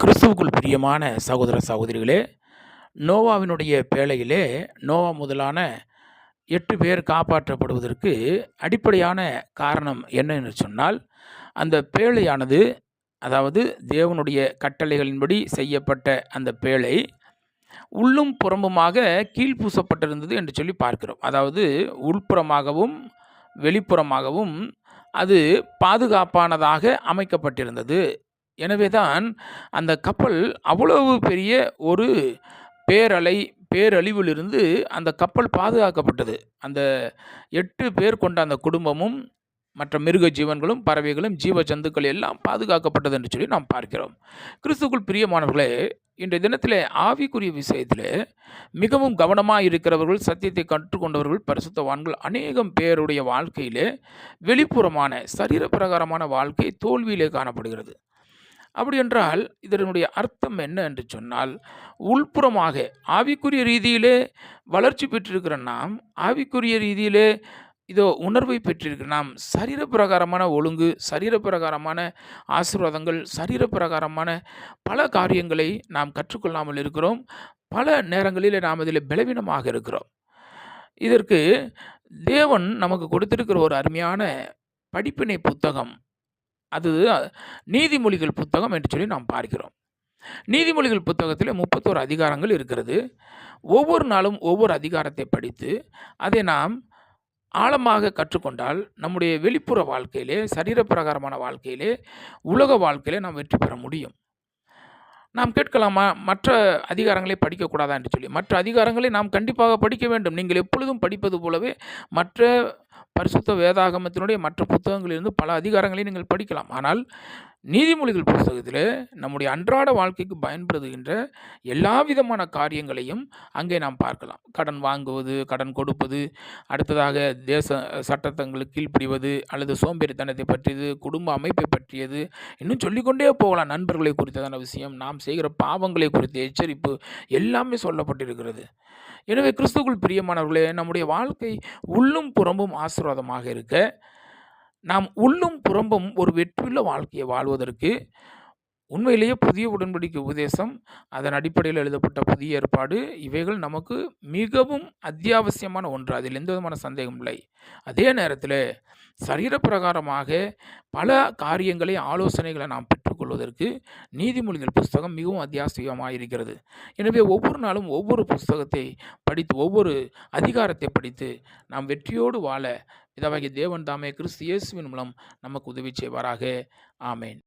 கிறிஸ்துவுக்குள் பிரியமான சகோதர சகோதரிகளே நோவாவினுடைய பேழையிலே நோவா முதலான எட்டு பேர் காப்பாற்றப்படுவதற்கு அடிப்படையான காரணம் என்னன்னு சொன்னால் அந்த பேழையானது அதாவது தேவனுடைய கட்டளைகளின்படி செய்யப்பட்ட அந்த பேழை உள்ளும் புறம்புமாக கீழ்ப்பூசப்பட்டிருந்தது என்று சொல்லி பார்க்கிறோம். அதாவது உள்புறமாகவும் வெளிப்புறமாகவும் அது பாதுகாப்பானதாக அமைக்கப்பட்டிருந்தது. எனவே தான் அந்த கப்பல் அவ்வளவு பெரிய ஒரு பேரலை பேரழிவிலிருந்து அந்த கப்பல் பாதுகாக்கப்பட்டது. அந்த எட்டு பேர் கொண்ட அந்த குடும்பமும் மற்ற மிருக ஜீவன்களும் பறவைகளும் ஜீவ ஜந்துக்கள் எல்லாம் பாதுகாக்கப்பட்டது என்று சொல்லி நாம் பார்க்கிறோம். கிறிஸ்துக்குள் பிரியமானவர்களே இன்றைய தினத்திலே ஆவிக்குரிய விஷயத்தில் மிகவும் கவனமாக இருக்கிறவர்கள் சத்தியத்தை கற்றுக்கொண்டவர்கள் பரிசுத்தவான்கள் அநேகம் பேருடைய வாழ்க்கையிலே வெளிப்புறமான சரீர பிரகாரமான வாழ்க்கை தோல்வியிலே காணப்படுகிறது. அப்படி என்றால் இதனுடைய அர்த்தம் என்ன என்று சொன்னால் உள்புறமாக ஆவிக்குரிய ரீதியிலே வளர்ச்சி பெற்றிருக்கிற நாம் ஆவிக்குரிய ரீதியிலே இதோ உணர்வை பெற்றிருக்கிற நாம் சரீர பிரகாரமான ஒழுங்கு சரீர பிரகாரமான ஆசீர்வாதங்கள் சரீர பிரகாரமான பல காரியங்களை நாம் கற்றுக்கொள்ளாமல் இருக்கிறோம். பல நேரங்களில் நாம் அதில் பலவீனமாக இருக்கிறோம். இதற்கு தேவன் நமக்கு கொடுத்திருக்கிற ஒரு அருமையான படிப்பினை புத்தகம் அது நீதிமொழிகள் புத்தகம் என்று சொல்லி நாம் பார்க்கிறோம். நீதிமொழிகள் புத்தகத்தில் முப்பத்தோரு அதிகாரங்கள் இருக்கிறது. ஒவ்வொரு நாளும் ஒவ்வொரு அதிகாரத்தை படித்து அதை நாம் ஆழமாக கற்றுக்கொண்டால் நம்முடைய வெளிப்புற வாழ்க்கையிலே சரீர பிரகாரமான வாழ்க்கையிலே உலக வாழ்க்கையிலே நாம் வெற்றி பெற முடியும். நாம் கேட்கலாமா? மற்ற அதிகாரங்களை படிக்கக்கூடாதா என்று சொல்லி. மற்ற அதிகாரங்களை நாம் கண்டிப்பாக படிக்க வேண்டும். நீங்கள் எப்பொழுதும் படிப்பது போலவே மற்ற பரிசுத்த வேதாகமத்தினுடைய மற்ற புத்தகங்களிலிருந்து பல அதிகாரங்களை நீங்கள் படிக்கலாம். ஆனால் நீதிமொழிகள் புத்தகத்தில் நம்முடைய அன்றாட வாழ்க்கைக்கு பயன்படுத்துகின்ற எல்லா விதமான காரியங்களையும் அங்கே நாம் பார்க்கலாம். கடன் வாங்குவது கடன் கொடுப்பது அடுத்ததாக தேச சட்டத்தங்களுக்கு கீழ்ப்படிவது அல்லது சோம்பேறித்தனத்தை பற்றியது குடும்ப அமைப்பை பற்றியது இன்னும் சொல்லிக்கொண்டே போகலாம். நண்பர்களை குறித்ததான விஷயம் நாம் செய்கிற பாவங்களை குறித்த எச்சரிப்பு எல்லாமே சொல்லப்பட்டிருக்கிறது. எனவே கிறிஸ்துக்குள் பிரியமானவர்களே நம்முடைய வாழ்க்கை உள்ளும் புறம்பும் ஆசீர்வாதமாக இருக்க நாம் உள்ளும் புறம்பும் ஒரு வெற்றியுள்ள வாழ்க்கையை வாழ்வதற்கு உண்மையிலேயே புதிய உடன்படிக்கை உபதேசம் அதன் அடிப்படையில் எழுதப்பட்ட புதிய ஏற்பாடு இவைகள் நமக்கு மிகவும் அத்தியாவசியமான ஒன்று. அதில் எந்த விதமான சந்தேகம் இல்லை. அதே நேரத்தில் சரீர பிரகாரமாக பல காரியங்களை ஆலோசனைகளை நாம் கொள்வதற்கு நீதிமொழிகள் புஸ்தகம் மிகவும் அத்தியாவசியமாக இருக்கிறது எனவே ஒவ்வொரு நாளும் ஒவ்வொரு புஸ்தகத்தை படித்து ஒவ்வொரு அதிகாரத்தை படித்து நாம் வெற்றியோடு வாழ பிதாவாகிய தேவன் தாமே கிறிஸ்து இயேசுவின் மூலம் நமக்கு உதவி செய்வாராக. ஆமேன்.